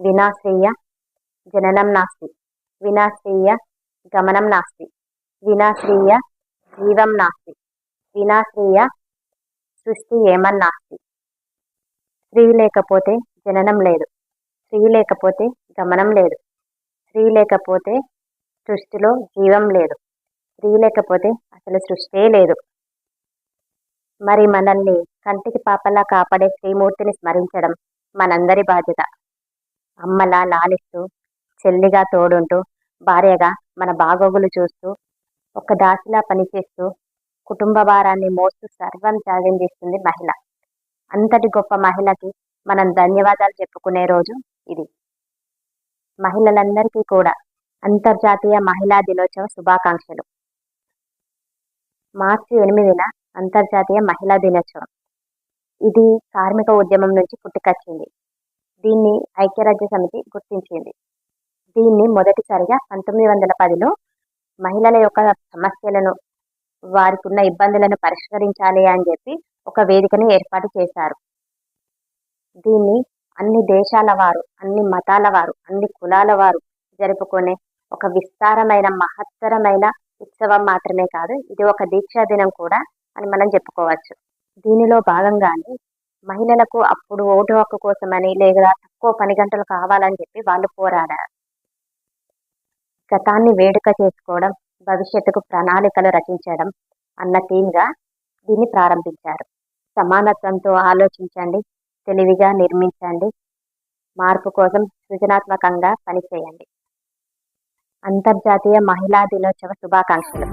వినాశ్రీయ జననం నాస్తి వినాశ్రీయ గమనం నాస్తి వినాశ్రీయ జీవం నాస్తి వినాశ్రీయ సృష్టి ఏమన్నాస్తి స్త్రీ లేకపోతే జననం లేదు। స్త్రీ లేకపోతే గమనం లేదు। స్త్రీ లేకపోతే సృష్టిలో జీవం లేదు। స్త్రీ లేకపోతే అసలు సృష్టే లేదు। మరి మనల్ని కంటికి పాపలా కాపాడే శ్రీమూర్తిని స్మరించడం మనందరి బాధ్యత। అమ్మలా లాలిస్తూ చెల్లిగా తోడుంటూ భార్యగా మన బాగోగులు చూస్తూ ఒక దాసిలా పనిచేస్తూ కుటుంబ భారాన్ని మోస్తూ సర్వం త్యాగం చేస్తుంది మహిళ. అంతటి గొప్ప మహిళకి మనం ధన్యవాదాలు చెప్పుకునే రోజు ఇది. మహిళలందరికీ కూడా అంతర్జాతీయ మహిళా దినోత్సవ శుభాకాంక్షలు. మార్చి ఎనిమిదిన అంతర్జాతీయ మహిళా దినోత్సవం. ఇది కార్మిక ఉద్యమం నుంచి పుట్టుకొచ్చింది. దీన్ని ఐక్యరాజ్య సమితి గుర్తించింది. దీన్ని మొదటిసారిగా పంతొమ్మిది వందల పదిలో మహిళల యొక్క సమస్యలను వారికి ఉన్న ఇబ్బందులను పరిష్కరించాలి అని చెప్పి ఒక వేదికను ఏర్పాటు చేశారు. దీన్ని అన్ని దేశాల వారు అన్ని మతాల వారు అన్ని కులాల వారు జరుపుకునే ఒక విస్తారమైన మహత్తరమైన ఉత్సవం మాత్రమే కాదు ఇది ఒక దీక్షా దినం కూడా అని మనం చెప్పుకోవచ్చు. దీనిలో భాగంగానే మహిళలకు అప్పుడు ఓటు హక్కు కోసమని లేదా తక్కువ పని గంటలు కావాలని చెప్పి వాళ్ళు పోరాడారు. గతాన్ని వేడుక చేసుకోవడం భవిష్యత్తుకు ప్రణాళికలు రచించడం అన్న థీమ్గా దీన్ని ప్రారంభించారు. సమానత్వంతో ఆలోచించండి తెలివిగా నిర్మించండి మార్పు కోసం సృజనాత్మకంగా పనిచేయండి. అంతర్జాతీయ మహిళా దినోత్సవ శుభాకాంక్షలు.